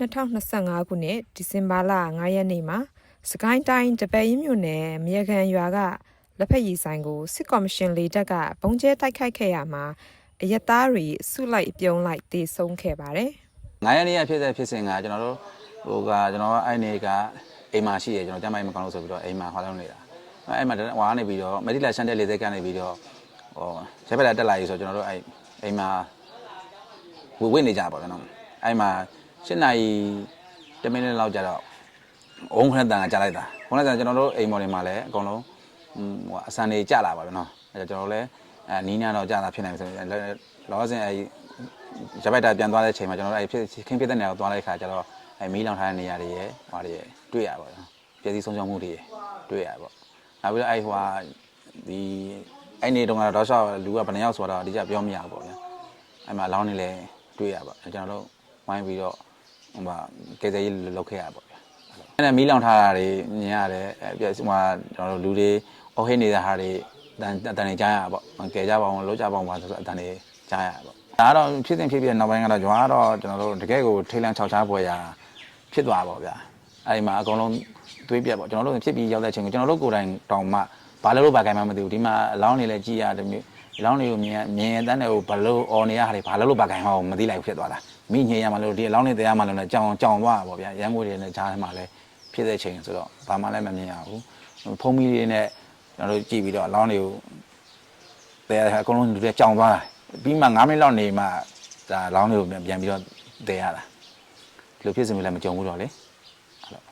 2025ခုနှစ်ဒီဇင်ဘာလ9ရက်နေ့မှာစကိုင်းတိုင်းတပည့်ရင်းမြို့နယ်မြေခံရွာကလက်ဖက်ရည်ဆိုင်ကိုစစ်ကော်မရှင်လေတပ်ကပုံကျဲတိုက်ခိုက်ခဲ့ရမှာအရက်သားတွေစုလိုက်ပြုံးလိုက်တေဆုံးခဲ့ပါတယ်9ရက်နေ့ကဖြစ်တဲ့ဖြစ်စဉ်ကကျွန်တော်တို့ဟိုကကျွန်တော်အဲ့နေ့ကအိမ်မှာရှိရကျွန်တော်ကျမ်းမိုင်းမကောင်းလို့ဆိုပြီးတော့အိမ်မှာဟောင်းလုံးနေတာအဲ့မှာဟွာကနေပြီးတော့မက်ဒီလာရှန်တဲ့လေသက်ကနေပြီးတော့ဟောရက်ပက်လာတက်လာရေးဆိုကျွန်တော်တို့အဲ့အိမ်မှာဝဝိနေကြပါတော့နော်အဲ့မှာ 7နာရီ10မိနစ်လောက်ကြာတော့အုံခနဲ့တန်ကကြာလိုက်တာခနဲ့တန်ကျွန်တော်တို့အိမ်မော်တွေမှာလည်းအကုန်လုံးဟိုအစံတွေကြာလာပါပဲနော်အဲ့ကျွန်တော်တို့လည်းအဲနီးနာတော့ကြာတာဖြစ်နိုင်ပြီဆိုရင်လောဆင်အဲ့ရပိုက်တာပြန်သွားတဲ့ချိန်မှာကျွန်တော်တို့အဲဖြစ်ခင်းဖြစ်တဲ့နေရာကိုသွားတဲ့အခါကျတော့အဲမီးလောင်ထားတဲ့နေရာတွေရယ်ဟွာတွေရယ်တွေ့ရပါတော့ပျက်စီးဆုံးရှုံးမှုတွေရယ်တွေ့ရပါတော့နောက်ပြီးတော့အဲဟွာဒီအဲ့နေတုန်းကတော့တော့လူကဘယ်နှယောက်ဆိုတော့အတိအကျပြောမရဘူးပေါ့ဗျာအဲ့မှာလောင်းနေလဲတွေ့ရပါကျွန်တော်တို့ဝိုင်းပြီးတော့ ဟိုမှာကယ်ဆယ်ရေးလုပ်ခဲ့ရပါဗျာအဲ့ဒါမီးလောင်ထားတာတွေမြင်ရတယ်အဲပြဟိုမှာကျွန်တော်တို့လူတွေအော်ဟစ်နေတဲ့ဟာတွေတန်တန်နေကြားရပါပေါ့ကယ်ကြပါအောင်လှုပ်ကြပါအောင်ပါဆိုတော့အတန်တွေကြားရပါပေါ့ဒါကတော့ဖြစ်စဉ်ဖြစ်ပြီးတဲ့နောက်ပိုင်းကတော့ကျွာကတော့ကျွန်တော်တို့တကယ်ကိုထိတ်လန့်ခြောက်ခြားပွဲရာဖြစ်သွားပါဗျာအဲဒီမှာအကုန်လုံးသွေးပြက်ပေါ့ကျွန်တော်တို့ဖြစ်ပြီးရောက်တဲ့အချိန်ကိုကျွန်တော်တို့ကိုယ်တိုင်တောင်မှဘာလို့လို့ဘာကြိုင်မှမသိဘူးဒီမှာအလောင်းနေလဲကြည်ရတယ်မျိုးအလောင်းတွေကိုမြင်မြင်တဲ့တဲ့ကိုဘလို့အော်နေရဟာတွေဘာလို့လို့ဘာကြိုင်မှမသိလိုက်ဘူးဖြစ်သွားတာ မိညင်ရမှလို့ဒီအလောင်းနေတရားမှလို့လည်းကြောင်ကြောင်သွားပါဗျာရမ်းမွေးတွေနဲ့ကြားထဲမှာလည်းဖြစ်တဲ့အချိန်ဆိုတော့ဘာမှလည်းမမြင်ရဘူးဖုံးမီတွေနဲ့ကျွန်တော်တို့ကြည့်ပြီးတော့အလောင်းတွေကိုတဲအကုန်လုံးလူတွေကြောင်သွားတာပြီးမှ9မိနစ်လောက်နေမှဒါလောင်းတွေကိုပြန်ပြန်ပြီးတော့တဲရတာဒီလိုဖြစ်စင်မျိုးလည်းမကြုံဘူးတော့လေအဲ့တော့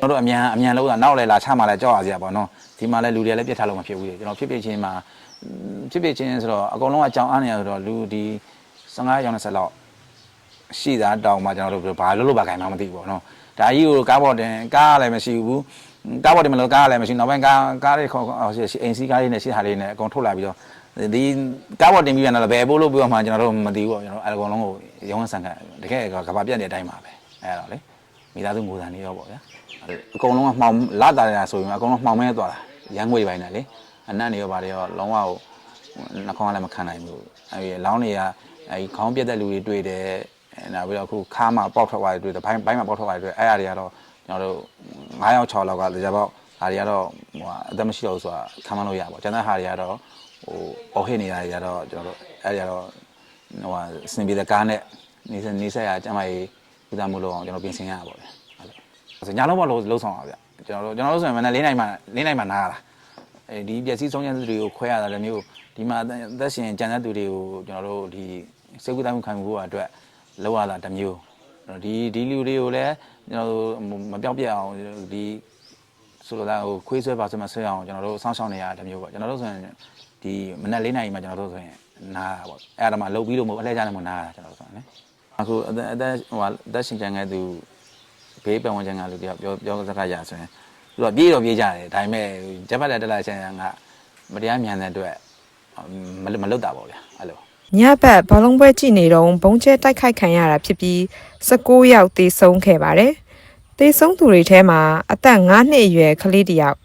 ကျွန်တော်တို့အမြန်အမြန်လောက်တာနောက်လည်းလာချမှလည်းကြောက်ရစရာပေါ့နော်ဒီမှာလည်းလူတွေလည်းပြတ်ထားလို့မဖြစ်ဘူးလေကျွန်တော်ဖြစ်ဖြစ်ချင်းမှာဖြစ်ဖြစ်ချင်းဆိုတော့အကုန်လုံးအကြောင်းအားနေရဆိုတော့လူဒီ15ရောင်း20လောက် ရှိတာတောင်မှကျွန်တော်တို့ဘာလို့လို့ဘာခိုင်မှမသိဘူးပေါ့နော်ဒါကြီးကိုကားပေါ်တင်ကားလည်းမရှိဘူးကားပေါ်တင်မလို့ကားလည်းမရှိနောက်ပိုင်းကားကားတွေခေါ်အိမ်စီးကားလေးနဲ့ရှိတာလေးနဲ့အကုန်ထုတ်လာပြီးတော့ဒီကားပေါ်တင်ပြီးပြန်တော့ဘယ်ပို့လို့ပြောမှကျွန်တော်တို့မသိဘူးပေါ့ကျွန်တော်အကောင်လုံးကိုရုံးဆန်ခတ်တကယ်ကဘာပြတ်တဲ့အတိုင်းပါပဲအဲ့တော့လေမိသားစုငိုတန်နေရောပေါ့ဗျာအကုန်လုံးကမှောင်လာတာရဆိုရင်အကုန်လုံးမှောင်မဲသွားတာရမ်းငွေပိုင်းနဲ့လေအနတ်နေရောပါတယ်ရောလုံးဝဟိုနှခေါင်းကလည်းမခံနိုင်ဘူးအဲ့လောင်းတွေကအဲ့ခေါင်းပြတ်တဲ့လူတွေတွေ့တယ် နောက်ပြီးတော့အခုခါမှာပေါက်ထွက်သွားတယ်တွေ့တယ်ဘိုင်းဘိုင်းမှာပေါက်ထွက်သွားတယ်တွေ့အဲ့အရာတွေကတော့ကျွန်တော်တို့9ယောက်6လောက်ကကြာပေါက်ဒါတွေကတော့ဟိုအသက်မရှိတော့ဘူးဆိုတာခံမလို့ရပါဘူးကျန်တဲ့ဟာတွေကတော့ဟိုအော်ဟစ်နေတာတွေကတော့ကျွန်တော်တို့အဲ့ဒီကတော့ဟိုဟာစင်ပြေတဲ့ကားနဲ့နေစနေဆက်ရအကျမကြီးဥစားမှုလို့အောင်ကျွန်တော်ပြင်ဆင်ရတာပေါ့ဗျအဲ့လိုဆိုညလုံးမလို့လုံးဆောင်ပါဗျကျွန်တော်တို့ကျွန်တော်တို့ဆိုရင်မနေ့၄နိုင်မှ၄နိုင်မှနားရတာအဲဒီပျက်စီးဆုံးရတဲ့သူတွေကိုခွဲရတာလည်းမျိုးဒီမှာအသက်ရှင်ကြံတဲ့သူတွေကိုကျွန်တော်တို့ဒီစေကူတိုင်းမှုခံမှုဖို့အတွက် လောက်ရတာတစ်မျိုးဒီဒီလူတွေကိုလည်းကျွန်တော်တို့မပြောင်းပြအောင်ဒီဆိုလိုတာဟိုခွေးဆွဲပါဆွဲမဆွဲအောင်ကျွန်တော်တို့စောင့်ရှောက်နေရတဲ့မျိုးပေါ့ကျွန်တော်တို့ဆိုရင်ဒီမနက်၄နာရီမှကျွန်တော်တို့ဆိုရင်နားတာပေါ့အဲ့ဒါမှလှုပ်ပြီးလို့မဟုတ်အလှည့်ကြနေမှနားတာကျွန်တော်တို့ဆိုရင်လေအခုအသက်အသက်ဟိုဟာအသက်ရှင်ကြံခဲ့သူဘေးပတ်ဝန်းကျင်ကလူတယောက်ပြောပြောစကားရဆိုရင်သူကပြေးတော့ပြေးကြတယ်ဒါပေမဲ့ဂျပန်တက်တက်လာချင်ကမတရားမြန်တဲ့အတွက်မမလွတ်တာပေါ့ဗျာအဲ့လို ညဘက်ဘောလုံးပွဲကြည့်နေတော့ဘုံကျဲတိုက်ခိုက်ခံရတာဖြစ်ပြီး19ယောက်တေဆုံးခဲ့ပါတယ်တေဆုံးသူတွေထဲမှာအသက်9နှစ်အရွယ်ကလေးတစ်ယောက်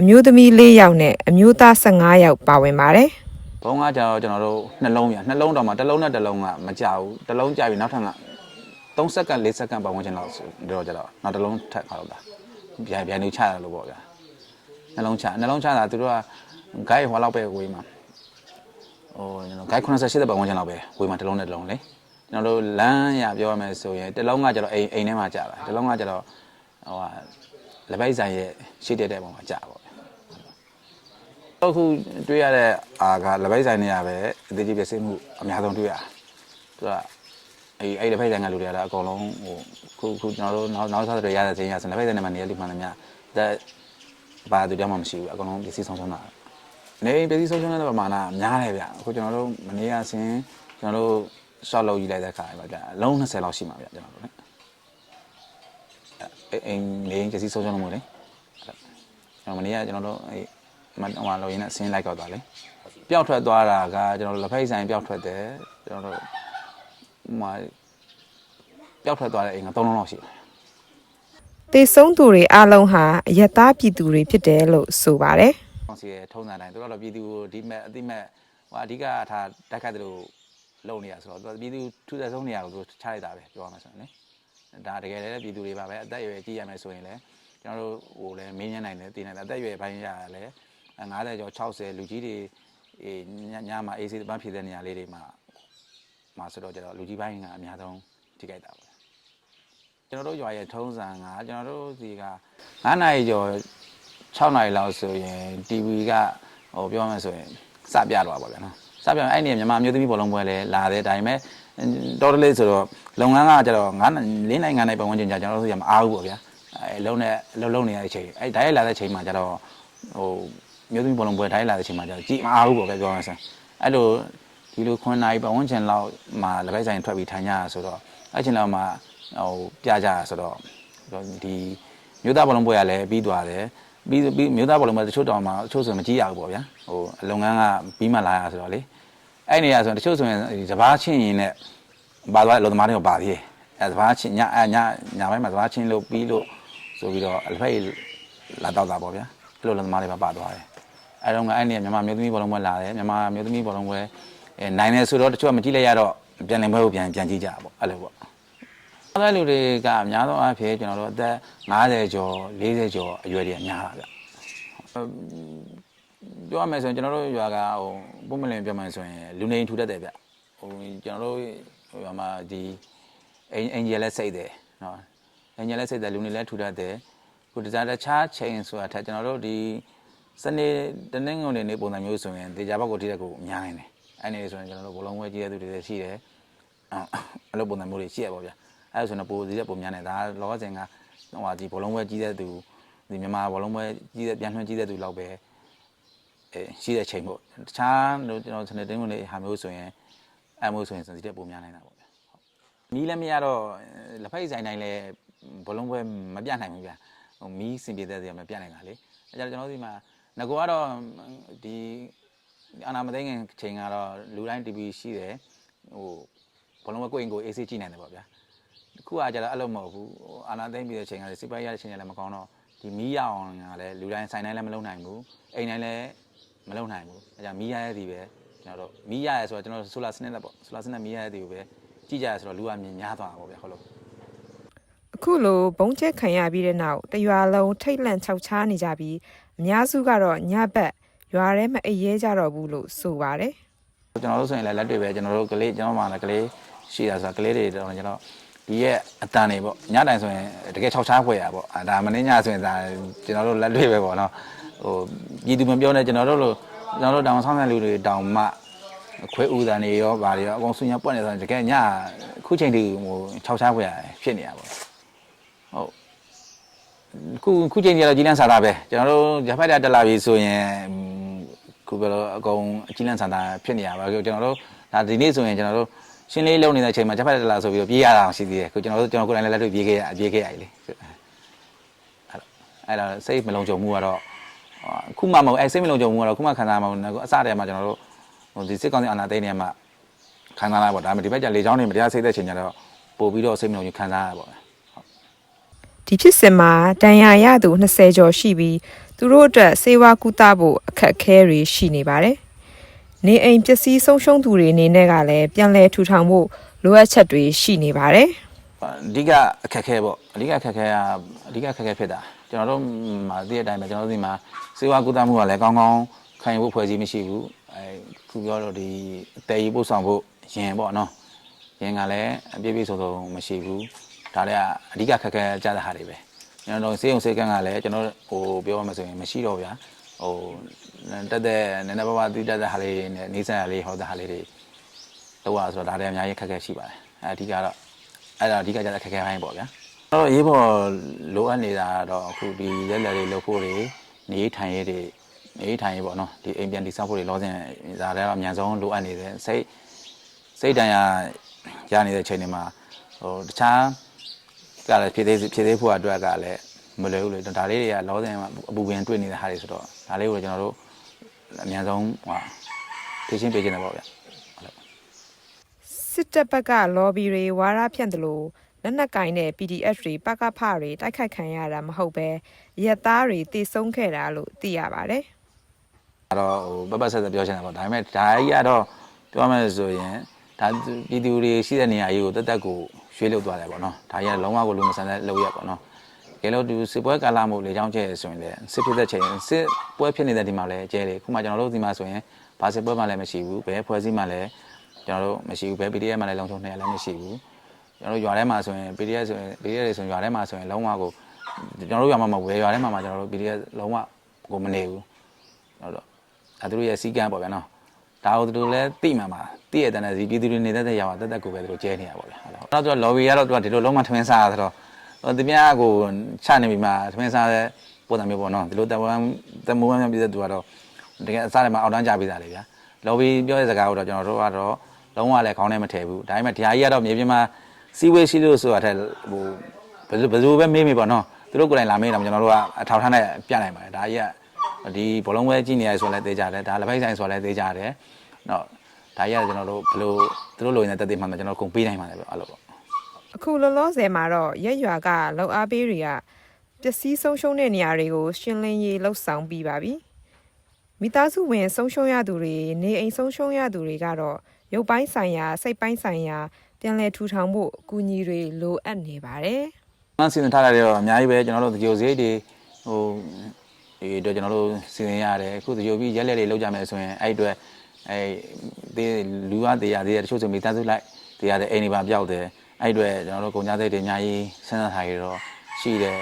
အမျိုးသမီး4ယောက်နဲ့အမျိုးသား15ယောက်ပါဝင်ပါတယ်ဘုံကကျတော့ကျွန်တော်တို့နှလုံးပြနှလုံးတော့မှတစ်လုံးနဲ့တစ်လုံးကမကြဘူးတစ်လုံးကြပြီနောက်ထပ်က3စက္ကန့်4စက္ကန့်ပတ်ဝန်းကျင်လောက်ဆိုတော့ကျတော့နောက်တစ်လုံးထပ်ခါတော့တာပြန်ပြန်နေချရလို့ပေါ့ဗျာနှလုံးချနှလုံးချတာသူတို့ကဂိုက်ဟွာလောက်ပဲဝေးမှာ ဟိုကျွန်တော်ဂိုက်88ပတ်ဝန်းကျင်လောက်ပဲဝေးမှာတစ်လုံးနဲ့တစ်လုံးလေကျွန်တော်တို့လမ်းရပြောရမယ်ဆိုရင်တစ်လုံးကကျတော့အိမ်အိမ်ထဲမှာကြာတာတစ်လုံးကကျတော့ဟိုဟာလက်ပိုက်ဆိုင်ရဲ့ရှိတဲ့တဲ့ပုံမှာကြာပေါ့အခုတွေ့ရတဲ့အာကလက်ပိုက်ဆိုင်နေရပဲအသေးကြီးပြည့်စင်မှုအများဆုံးတွေ့ရသူကအဲ့အဲ့လက်ပိုက်ဆိုင်ကလူတွေကလည်းအကုန်လုံးဟိုခုခုကျွန်တော်တို့နောက်နောက်ဆက်တွေရတဲ့ချိန်ရဆိုလက်ပိုက်ဆိုင်ထဲမှာနေရလူမှန်တယ်များဒါဘာသူတောင်မှမရှိဘူးအကုန်လုံးပစ္စည်းဆုံးရှုံးတာ နေပစ္စည်းဆုံးရှုံးတဲ့ပမာဏများတယ်ဗျအခုကျွန်တော်တို့မနေရဆင်းကျွန်တော်တို့ရှော့လောက်ယူလိုက်တဲ့ခါပါဗျအလုံး20လောက်ရှိမှာဗျကျွန်တော်တို့ ਨੇ အိမ်လေးပစ္စည်းဆုံးရှုံးလို့မို့လေကျွန်တော်မနေရကျွန်တော်တို့အဲ့မဟိုမှာလောရင်းနဲ့ဆင်းလိုက်တော့သွားလေပျောက်ထွက်သွားတာကကျွန်တော်တို့လက်ဖက်ဆိုင်ပျောက်ထွက်တယ်ကျွန်တော်တို့ဟိုမှာပျောက်ထွက်သွားတဲ့အိမ်က3လုံးလောက်ရှိတယ်တေဆုံးသူတွေအလုံးဟာအယက်သားပြည်သူတွေဖြစ်တယ်လို့ဆိုပါတယ်။ ကောင်စီရဲ့ထုံးစံတိုင်းသူတို့ကတော့ပြည်သူကိုဒီမဲ့အတိမဲ့ဟိုအဓိကထားတက်ခတ်တယ်လို့လုံနေရဆိုတော့သူကပြည်သူထူးတဲ့ဆုံးနေရာကိုသူချလိုက်တာပဲပြောရမှာဆိုရင်လေဒါတကယ်လည်းပြည်သူတွေပါပဲအသက်အရွယ်ကြီးရမယ်ဆိုရင်လည်းကျွန်တော်တို့ဟိုလည်းမင်းညနိုင်တယ်တည်နိုင်တယ်အသက်အရွယ်ပိုင်းရလည်း50ကျော်60လူကြီးတွေအေးညညမှာအေးစေးပန်းဖြည့်တဲ့နေရာလေးတွေမှာမှာဆိုတော့ကျတော့လူကြီးပိုင်းကအများဆုံးထိခိုက်တာပေါ့ကျွန်တော်တို့ရွာရဲ့ထုံးစံကကျွန်တော်တို့ဒီက9နာရီကျော် 6နာရီလောက်ဆိုရင် TV ကဟိုပြောမှဆိုရင်စပြတော့ပါဗျာနော်စပြအဲ့ဒီမြန်မာမျိုးသမီးဘောလုံးပွဲလည်းလာတဲ့ဒါပေမဲ့တော်တော်လေးဆိုတော့လုပ်ငန်းကကျတော့9၄နိုင်ငံនៃပတ်ဝန်းကျင်ကြာကျွန်တော်တို့ဆိုရမအားဘူးပေါ့ဗျာအဲလုံးနဲ့လုံးလုံးနေရတဲ့အချိန်အဲဓာတ်ရိုက်လာတဲ့အချိန်မှာကျတော့ဟိုမျိုးသမီးဘောလုံးပွဲဓာတ်ရိုက်လာတဲ့အချိန်မှာကျတော့ကြည်မအားဘူးပေါ့ဗျာပြောမှဆိုအဲ့လိုဒီလိုခွန်နိုင်ပတ်ဝန်းကျင်လောက်မှာလက်ပိုက်ဆိုင်ထွက်ပြီးထိုင်ကြရဆိုတော့အဲ့ချိန်လောက်မှာဟိုပြကြရဆိုတော့ဒီမျိုးသားဘောလုံးပွဲကလည်းပြီးသွားတယ် ပြီးပြီးမျိုးသားဘောလုံးပွဲတချို့တောင်မှတချို့ဆိုမကြည့်ရဘူးပေါ့ဗျာဟိုအလုပ်ငန်းကပြီးမှလာရဆိုတော့လေအဲ့နေရဆိုရင်တချို့ဆိုရင်ဒီစပားချင်းရင်နဲ့ပါသွားတဲ့အလုပ်သမားတွေကပါသေးတယ်အဲစပားချင်းညအညညပိုင်းမှာစပားချင်းလို့ပြီးလို့ဆိုပြီးတော့အလက်ဖက်လာတော့တာပေါ့ဗျာအဲ့လိုအလုပ်သမားတွေပါပါသွားတယ်အဲ့တော့ကအဲ့နေမြန်မာမျိုးသမီးဘောလုံးပွဲလာတယ်မြန်မာမျိုးသမီးဘောလုံးပွဲအဲနိုင်တယ်ဆိုတော့တချို့ကမကြည့်လိုက်ရတော့ပြန်လည်ပွဲကိုပြန်ပြန်ကြည့်ကြတာပေါ့အဲ့လိုပေါ့ အဲ့လိုလူတွေကအများသောအားဖြင့်ကျွန်တော်တို့အသက်50ကျော်40ကျော်အရွယ်တွေအများတာဗျပြောရမယ်ဆိုရင်ကျွန်တော်တို့ရွာကဟိုပုံမလင်ပြောမှဆိုရင်လူနေထူတတ်တယ်ဗျဟိုကျွန်တော်တို့ရွာမှာဒီအင်အင်ဂျယ်လက်စိတ်တယ်နော်အင်ဂျယ်လက်စိတ်တယ်လူနေလည်းထူတတ်တယ်ခုတခြားတခြားချိန်ဆိုတာထက်ကျွန်တော်တို့ဒီစနေတနင်္ဂနွေနေ့ပုံစံမျိုးဆိုရင်တေချာဘက်ကိုထိတဲ့ကိုအများနေတယ်အဲ့နေဆိုရင်ကျွန်တော်တို့ဘလုံးဝဲကြီးတဲ့သူတွေလည်းရှိတယ်အဲ့လိုပုံစံမျိုးတွေရှိရပါဗျ အဲ့ဒါဆိုရင်ပိုစီတဲ့ပုံများနေဒါလောဆင်ကဟိုဟာဒီဘလုံးဝဲကြီးတဲ့သူဒီမြန်မာဘလုံးဝဲကြီးတဲ့ပြန်ထွန်းကြီးတဲ့သူလောက်ပဲအဲရှိတဲ့ချိန်ပေါ့တခြားတို့ကျွန်တော်စနေတင်းကုန်လေးဟာမျိုးဆိုရင်အဲ့မျိုးဆိုရင်စစီတဲ့ပုံများနေတာပေါ့ဗျမီးလည်းမရတော့လက်ဖက်ဆိုင်တိုင်းလည်းဘလုံးဝဲမပြနိုင်ဘူးဗျဟိုမီးစင်ပြေတဲ့စီကမပြနိုင်တာလေအဲကြတော့ကျွန်တော်ဒီမှာငကောကတော့ဒီအနာမသိငင်ချိန်ကတော့လူတိုင်း TV ရှိတယ်ဟိုဘလုံးဝဲကိုယ့်ရင်ကို AC ကြည့်နိုင်တယ်ပေါ့ဗျာ ခုကကြတော့အဲ့လိုမဟုတ်ဘူးဟိုအာနာသိမ့်ပြီးတဲ့ချိန်ကလည်းစိပိုက်ရတဲ့ချိန်ကလည်းမကောင်းတော့ဒီမီးရအောင်ကလည်းလူတိုင်းဆိုင်တိုင်းလည်းမလုံနိုင်ဘူးအိမ်တိုင်းလည်းမလုံနိုင်ဘူးအဲကြောင့်မီးရတဲ့ဒီပဲကျွန်တော်တို့မီးရရဲဆိုတော့ကျွန်တော်ဆိုလာစနစ်နဲ့ပေါ့ဆိုလာစနစ်မီးရတဲ့ဒီကိုပဲကြည့်ကြရဆိုတော့လူကမြင်များသွားတာပေါ့ဗျာဟုတ်လို့အခုလိုဘုံကျက်ခံရပြီးတဲ့နောက်တရွာလုံးထိတ်လန့်ခြောက်ခြားနေကြပြီးအများစုကတော့ညဘက်ရွာထဲမအိပ်ရဲကြတော့ဘူးလို့ဆိုပါတယ်ကျွန်တော်တို့ဆိုရင်လည်းလက်တွေပဲကျွန်တော်တို့ကလေးကျွန်တော်မှလည်းကလေးရှိတာဆိုတာကလေးတွေတော့ကျွန်တော် ဒီရဲ့အတန်တွေပေါ့ညတိုင်ဆိုရင်တကယ်ခြောက်ချားဖွယ်ရပေါ့အဲဒါမင်းညဆိုရင်ဒါကျွန်တော်တို့လက်တွေပဲပေါ့နော်ဟိုပြည်သူမပြောနဲ့ကျွန်တော်တို့လိုကျွန်တော်တို့တောင်ဆောင်တဲ့လူတွေတောင်မှခွဲဥတန်တွေရောဗာတွေရောအကုန်ဆွညပွက်နေဆိုရင်တကယ်ညခုချိန်ထိဟိုခြောက်ချားဖွယ်ရဖြစ်နေရပါဟုတ်ခုခုချိန်ကြီးတော့ကြီးလန်းစားတာပဲကျွန်တော်တို့ရဖိုက်တာတက်လာပြီဆိုရင်ခုပဲတော့အကုန်အကြီးလန်းစားတာဖြစ်နေရပါကျွန်တော်တို့ဒါဒီနေ့ဆိုရင်ကျွန်တော်တို့ ရှင်းလေးလုံနေတဲ့အချိန်မှာဂျပန်တက်လာဆိုပြီးတော့ပြေးရတာရှိသေးတယ်ခုကျွန်တော်တို့ကျွန်တော်ကိုယ်တိုင်လည်းလက်တွေ့ပြေးခဲ့ရပြေးခဲ့ရလေအဲ့တော့စိတ်မလုံးကြုံမှုကတော့ခုမှမဟုတ်အဲ့စိတ်မလုံးကြုံမှုကတော့ခုမှခံစားမှာမဟုတ်ဘူးအစတည်းကမှကျွန်တော်တို့ဟိုဒီစစ်ကောင်စီအာဏာသိမ်းနေမှာခံစားလာပေါ့ဒါပေမဲ့ဒီဘက်ကလေချောင်းနေမတရားစိတ်တဲ့ချိန်ကျတော့ပို့ပြီးတော့စိတ်မလုံးကြီးခံစားရပါပေါ့ဒီဖြစ်စဉ်မှာတန်ရာရသူ20ကျော်ရှိပြီးသူတို့အတွက်စေဝါကူတာဖို့အခက်အခဲတွေရှိနေပါတယ်။ နေအိမ်ပစ္စည်းဆုံးရှုံးသူတွေအနေနဲ့ကလည်းပြန်လည်ထူထောင်ဖို့လိုအပ်ချက်တွေရှိနေပါတယ်။အဓိကအခက်ခဲပေါ့အဓိကအခက်ခဲကအဓိကအခက်ခဲဖြစ်တာကျွန်တော်တို့မှာသိတဲ့အတိုင်းပဲကျွန်တော်တို့ဒီမှာစေဝါကူတာမှုကလည်းကောင်းကောင်းခံယူဖို့ဖွဲ့စည်းမရှိဘူးအဲခုပြောတော့ဒီအသေးကြီးပို့ဆောင်ဖို့ရင်ပေါ့နော်ရင်ကလည်းအပြည့်ပြည့်စုံစုံမရှိဘူးဒါလည်းအဓိကခက်ခဲကြတဲ့ဟာတွေပဲကျွန်တော်တို့စေယုံစေကန်းကလည်းကျွန်တော်ဟိုပြောရမယ်ဆိုရင်မရှိတော့ဗျာ ဟိုတက်တဲ့နည်းနည်းပါးပါးသိတတ်တဲ့ဟာလေးနဲ့နေဆက်ရလေးဟောတဲ့ဟာလေးတွေတော့ရဆိုတော့ဒါလည်းအများကြီးခက်ခဲရှိပါတယ်အဲအဓိကတော့အဲ့ဒါအဓိကကျတဲ့ခက်ခဲပိုင်းပေါ့ဗျာအဲ့တော့ရေးပေါ်လိုအပ်နေတာတော့အခုဒီရက်လက်တွေလုပ်ဖို့တွေနေထိုင်ရေးတွေနေထိုင်ရေးပေါ့နော်ဒီအိမ်ပြန်တိစောက်ဖို့တွေလောဆင်ဒါလည်းတော့အများဆုံးလိုအပ်နေတယ်စိတ်စိတ်တန်ရာရနေတဲ့ချိန်တွေမှာဟိုတခြားကလည်းဖြည့်သေးဖြည့်သေးဖို့အတွက်ကလည်း မလွယ်ဘူးလေဒါလေးတွေကလောဆင်အပူပင်တွေ့နေတဲ့ဟာတွေဆိုတော့ဒါလေးကိုကျွန်တော်တို့အများဆုံးဟိုဖြည့်ရှင်းပေးခြင်းတယ်ပေါ့ဗျာစစ်တပ်ဘက်ကလော်ဘီတွေဝါရဖြန့်တယ်လို့လက်နက်ကင်တဲ့ PDF တွေပကဖတွေတိုက်ခိုက်ခံရတာမဟုတ်ပဲရက်သားတွေတည်ဆုံးခဲ့တာလို့သိရပါတယ်အဲ့တော့ဟိုပပဆက်ဆက်ပြောချင်တာပေါ့ဒါပေမဲ့ဒါကြီးကတော့ပြောမယ်ဆိုရင်ဒါပြည်သူတွေရှိတဲ့နေရာကြီးကိုတက်တက်ကိုရွရွှေ့လို့သွားတယ်ပေါ့နော်ဒါကြီးကလုံးဝကိုလူမဆန်တဲ့လုပ်ရက်ပေါ့နော် ကဲလို့ဒီစစ်ပွဲကာလမို့လေချောင်းကျဲဆိုရင်လည်းစစ်ဖြစ်တဲ့ချိန်စစ်ပွဲဖြစ်နေတဲ့ဒီမှာလည်းကျဲတယ်ခုမှကျွန်တော်တို့ဒီမှာဆိုရင်ဘာစစ်ပွဲမှလည်းမရှိဘူးဘယ်ဖွဲ့စည်းမှလည်းကျွန်တော်တို့မရှိဘူးဘယ် PDF မှလည်းလုံချုံနေရလည်းမရှိဘူးကျွန်တော်တို့ရွာထဲမှာဆိုရင် PDF ဆိုရင် PDF တွေဆိုရင်ရွာထဲမှာဆိုရင်လုံးဝကိုကျွန်တော်တို့ရွာမှာမဟုတ်ဘူးရွာထဲမှာမှကျွန်တော်တို့ PDF လုံးဝကိုမနေဘူးကျွန်တော်တို့အဲသူတို့ရဲ့စီကံပေါ့ဗျာနော်ဒါကိုသူတို့လည်းသိမှမှာသိရတဲ့နဲ့ဒီပြည်သူတွေနေတဲ့တဲ့ရောက်တက်တက်ကိုပဲသူတို့ကျဲနေရပါဗျာဟုတ်လားတော့သူက lobby ကတော့သူကဒီလိုလုံးဝထမင်းစားဆိုတော့ ဟိုတပြားကိုချနေပြီမှာထမင်းစားတဲ့ပုံစံမျိုးပေါ့နော်ဒီလိုတမန်တမန်ပြည့်တဲ့သူကတော့တကယ်အစားတယ်မှာအောက်တန်းကြပေးတာလေဗျာ lobby ပြောတဲ့စကားကိုတော့ကျွန်တော်တို့ကတော့လုံးဝလည်းခေါင်းထဲမထည့်ဘူးဒါပေမဲ့တရားကြီးကတော့မြေပြင်မှာစီဝေးရှိလို့ဆိုတာထက်ဟိုဘယ်လိုဘယ်လိုပဲမေးမေးပေါ့နော်သူတို့ကိုယ်တိုင်လာမေးတော့ကျွန်တော်တို့ကအထောက်ထားနဲ့ပြနိုင်ပါတယ်ဒါကြီးက ဒီဘောလုံးပွဲကြည့်နေရဆိုလဲသိကြတယ်ဒါလက်ဖိုက်ဆိုင်ဆိုလဲသိကြတယ်เนาะဒါကြီးကကျွန်တော်တို့ဘယ်လိုသူတို့လိုရင်းတဲ့တက်သိမှမှကျွန်တော်ကုန်ပေးနိုင်ပါတယ်ဗျအဲ့လိုပေါ့ အခုလောလောဆယ်မှာတော့ရက်ရွာကလောက်အားပေးတွေကပျက်စီးဆုံးရှုံးတဲ့နေရာတွေကို ရှင်းလင်းရေးလှုပ်ဆောင်ပြီးပါပြီမိသားစုဝင် ဆုံးရှုံးရသူတွေနေအိမ်ဆုံးရှုံးရသူတွေကတော့ရုပ်ပိုင်းဆိုင်ရာစိတ်ပိုင်းဆိုင်ရာပြန်လည်ထူထောင်ဖို့အကူအညီတွေလိုအပ်နေပါတယ်မှန်စီစဉ်ထားတာတွေတော့အများကြီးပဲကျွန်တော်တို့ဒီဂျိုဈေးတွေဟိုဒီတော့ကျွန်တော်တို့စီစဉ်ရတယ်အခုဒီဂျိုပြီးရက်လက်တွေလောက်ကြမယ်ဆိုရင်အဲ့အတွက်အဲဒီလူရတရားသေးတယ်တချို့ဆိုမိသားစုလိုက်တရားတဲ့အိမ်တွေပါပြောက်တယ် အဲ့အတွက်ကျွန်တော်တို့ကုန်ကြစိတ်တွေအများကြီးစဉ်းစားထားရတော့ရှိတယ်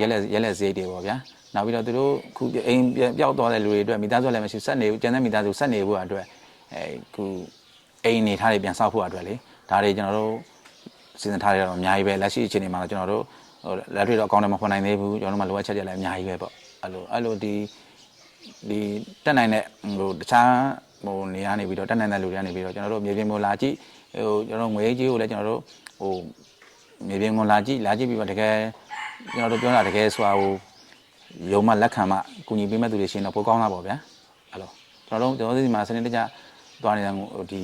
ရက်လက်ရက်လက်ဈေးတွေပေါ့ဗျာနောက်ပြီးတော့သူတို့ခုအိမ်ပျောက်သွားတဲ့လူတွေအတွက်မိသားစုလည်းမရှိဆက်နေဘူးကျန်တဲ့မိသားစုဆက်နေဖို့အတွက်အဲခုအိမ်နေထားတွေပြန်ဆောက်ဖို့အတွက်လေဒါတွေကျွန်တော်တို့စီစဉ်ထားရတော့အများကြီးပဲလက်ရှိအခြေအနေမှာတော့ကျွန်တော်တို့ဟိုလက်တွေ့တော့အကောင့်ထဲမှာဖွင့်နိုင်သေးဘူးကျွန်တော်တို့မှလိုအပ်ချက်တွေလည်းအများကြီးပဲပေါ့အဲ့လိုအဲ့လိုဒီဒီတက်နိုင်တဲ့ဟိုတခြားဟိုနေရာနေပြီးတော့တက်နိုင်တဲ့လူတွေကနေပြီးတော့ကျွန်တော်တို့မြေပြင်ပေါ်လာကြည့်ဟိုကျွန်တော်တို့ငွေကြီးကိုလည်းကျွန်တော်တို့ ဟိုမြေပြင်ပေါ်လာကြည့်လာကြည့်ပြီးတော့တကယ်ကျွန်တော်တို့ပြောတာတကယ်ဆိုတာဟိုရုံမလက်ခံမှကူညီပေးမဲ့သူတွေရှင်တော့ပိုကောင်းတာပေါ့ဗျာအဲ့လိုကျွန်တော်တို့ကျွန်တော်တို့ဒီမှာစနေတကျသွားနေတဲ့ဟိုဒီ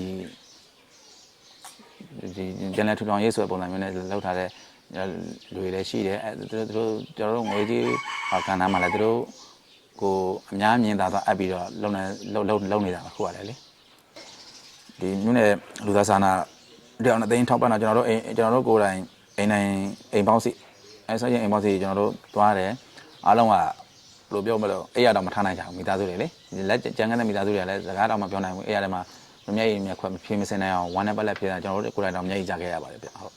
ဒီကျန်တဲ့ထူထောင်ရေးဆိုတဲ့ပုံစံမျိုးနဲ့လောက်ထားတဲ့လူတွေလည်းရှိတယ်အဲသူတို့သူတို့ကျွန်တော်တို့ငွေကြီးဟောကန်နာမှာလည်းသူတို့ကိုအများမြင်သာသွားအပ်ပြီးတော့လုံနေလုံလုံလုံနေတာခုရတယ်လေဒီမြို့နယ်လူသားစာနာ တရားနဲ့တင်းထောက်ပံ့တာကျွန်တော်တို့အိမ်ကျွန်တော်တို့ကိုယ်တိုင်အိမ်နိုင်အိမ်ပေါင်းစီအဲဆိုရင်အိမ်ပေါင်းစီကျွန်တော်တို့သွားတယ်အားလုံးကဘယ်လိုပြောမလို့အဲ့ရတော့မထားနိုင်ကြဘူးမိသားစုတွေလေလက်ကျန်တဲ့မိသားစုတွေကလည်းစကားတော့မပြောနိုင်ဘူးအဲ့ရထဲမှာမမျက်ရည်မျက်ခွက်မဖြေးမစင်နိုင်အောင်ဝမ်းနဲ့ပတ်လက်ဖြေးတာကျွန်တော်တို့ကိုယ်တိုင်တော့မျက်ရည်ကြခဲ့ရပါတယ်ဗျဟုတ်